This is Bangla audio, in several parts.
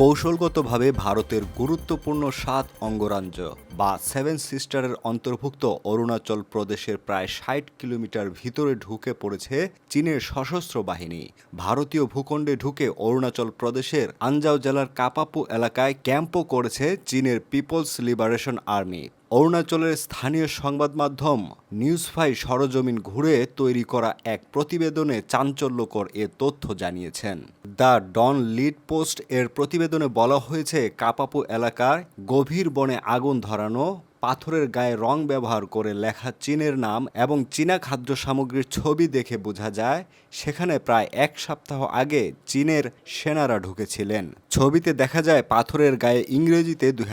কৌশলগতভাবে ভারতের গুরুত্বপূর্ণ সাত অঙ্গরাজ্য বা সেভেন সিস্টারের অন্তর্ভুক্ত অরুণাচল প্রদেশের প্রায় ষাট কিলোমিটার ভিতরে ঢুকে পড়েছে চীনের সশস্ত্র বাহিনী। ভারতীয় ভূখণ্ডে ঢুকে অরুণাচল প্রদেশের আঞ্জাও জেলার কাপাপু এলাকায় ক্যাম্পও করেছে চীনের পিপলস লিবারেশন আর্মি। অরুণাচলের স্থানীয় সংবাদ মাধ্যম নিউজ ফাই সরজমিন ঘুরে তৈরি করা এক প্রতিবেদনে চাঞ্চল্যকর এ তথ্য জানিয়েছেন। দ্য ডন লিড পোস্ট এর প্রতিবেদনে বলা হয়েছে, কাপাপু এলাকার গভীর বনে আগুন ধরানো পাথরের গায়ে রং ব্যবহার করে লেখা চীনের নাম এবং চীনা খাদ্য সামগ্রীর ছবি দেখে বোঝা যায়, সেখানে প্রায় এক সপ্তাহ আগে চীনের সেনারা ঢুকেছিলেন। ছবিতে দেখা যায়, পাথরের গায়ে ইংরেজিতে দুই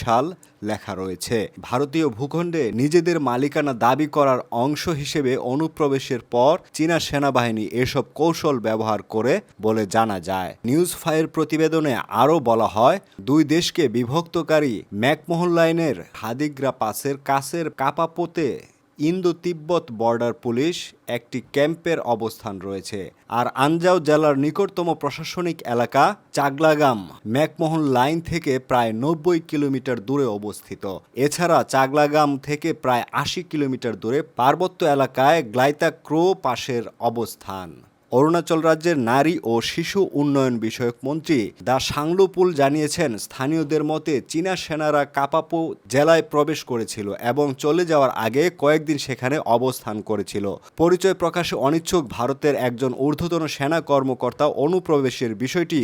সাল লেখা রয়েছে, ভারতীয় ভূখণ্ডে নিজেদের মালিকানা দাবি করার অংশ হিসেবে অনুপ্রবেশের পর চীনা সেনাবাহিনী এসব কৌশল ব্যবহার করে বলে জানা যায়। নিউজ ফাইয়ের প্রতিবেদনে আরও বলা হয়, দুই দেশকে বিভক্তকারী ম্যাকমোহন লাইনের হাদিগ্রা পাসের কাছের কাপাপোতে ইন্দো তিব্বত বর্ডার পুলিশ একটি ক্যাম্পের অবস্থান রয়েছে। আর আনজাও জেলার নিকটতম প্রশাসনিক এলাকা চাগলাগাম, ম্যাকমোহন লাইন থেকে প্রায় নব্বই কিলোমিটার দূরে অবস্থিত। এছাড়া চাগলাগাম থেকে প্রায় আশি কিলোমিটার দূরে পার্বত্য এলাকায় গ্লাইতা ক্রো পাশের অবস্থান। অরুণাচল রাজ্যের নারী ও শিশু উন্নয়ন বিষয়ক মন্ত্রী দা সাংলুপুল জানিয়েছেন, স্থানীয়দের মতে চীনা সেনারা কাপাপু জেলায় প্রবেশ করেছিল এবং চলে যাওয়ার আগে কয়েকদিন সেখানে অবস্থান করেছিল। পরিচয় প্রকাশে অনিচ্ছুক ভারতের একজন ঊর্ধ্বতন সেনা কর্মকর্তা অনুপ্রবেশের বিষয়টি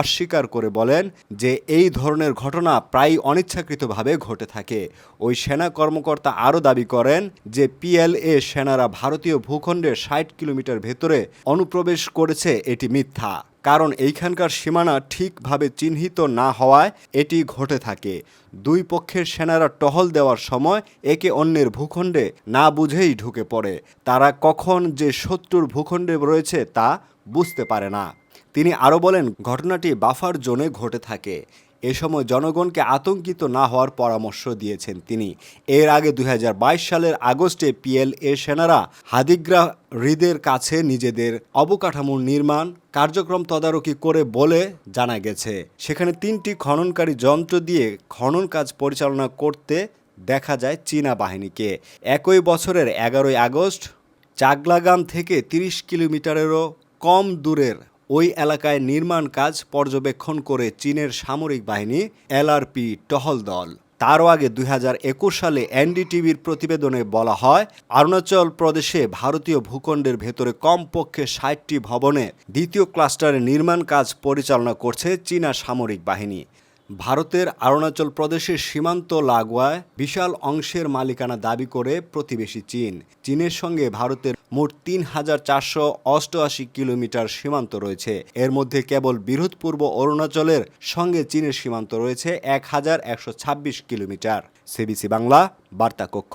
অস্বীকার করে বলেন যে, এই ধরনের ঘটনা প্রায়ই অনিচ্ছাকৃতভাবে ঘটে থাকে। ওই সেনা কর্মকর্তা আরও দাবি করেন যে, পিএলএ সেনারা ভারতীয় ভূখণ্ডের ষাট কিলোমিটার ভেতরে অনুপ্রবেশ করেছে, এটি মিথ্যা। কারণ এইখানকার সীমানা ঠিকভাবে চিহ্নিত না হওয়ায় এটি ঘটে থাকে। দুই পক্ষের সেনারা টহল দেওয়ার সময় একে অন্যের ভূখণ্ডে না বুঝেই ঢুকে পড়ে। তারা কখন যে শত্রুর ভূখণ্ডে রয়েছে তা বুঝতে পারে না। তিনি আরও বলেন, ঘটনাটি বাফার জোনে ঘটে থাকে। এ সময় জনগণকে আতঙ্কিত না হওয়ার পরামর্শ দিয়েছেন তিনি। এর আগে দুই হাজার বাইশ সালের আগস্টে পিএলএ সেনারা হাদিগ্রা হৃদের কাছে নিজেদের অবকাঠামো নির্মাণ কার্যক্রম তদারকি করে বলে জানা গেছে। সেখানে তিনটি খননকারী যন্ত্র দিয়ে খনন কাজ পরিচালনা করতে দেখা যায় চীনা বাহিনীকে। একই বছরের এগারোই আগস্ট চাগলাগাম থেকে তিরিশ কিলোমিটারেরও কম দূরের ওই এলাকায় নির্মাণ কাজ পর্যবেক্ষণ করে চীনের সামরিক বাহিনী এলআরপি টহল দল। তারও আগে দুই হাজার একুশ সালে এনডিটিভির প্রতিবেদনে বলা হয়, অরুণাচল প্রদেশে ভারতীয় ভূখণ্ডের ভেতরে কমপক্ষে ষাটটি ভবনে দ্বিতীয় ক্লাস্টারে নির্মাণ কাজ পরিচালনা করছে চীনা সামরিক বাহিনী। ভারতের অরুণাচল প্রদেশের সীমান্ত লাগোয়ায় বিশাল অংশের মালিকানা দাবি করে প্রতিবেশী চীন। চীনের সঙ্গে ভারতের মোট তিন হাজার চারশো অষ্টআশি কিলোমিটার সীমান্ত রয়েছে। এর মধ্যে কেবল বিরোধপূর্ব অরুণাচলের সঙ্গে চীনের সীমান্ত রয়েছে এক হাজার একশো ছাব্বিশ কিলোমিটার। সিবিসি বাংলা বার্তা কক্ষ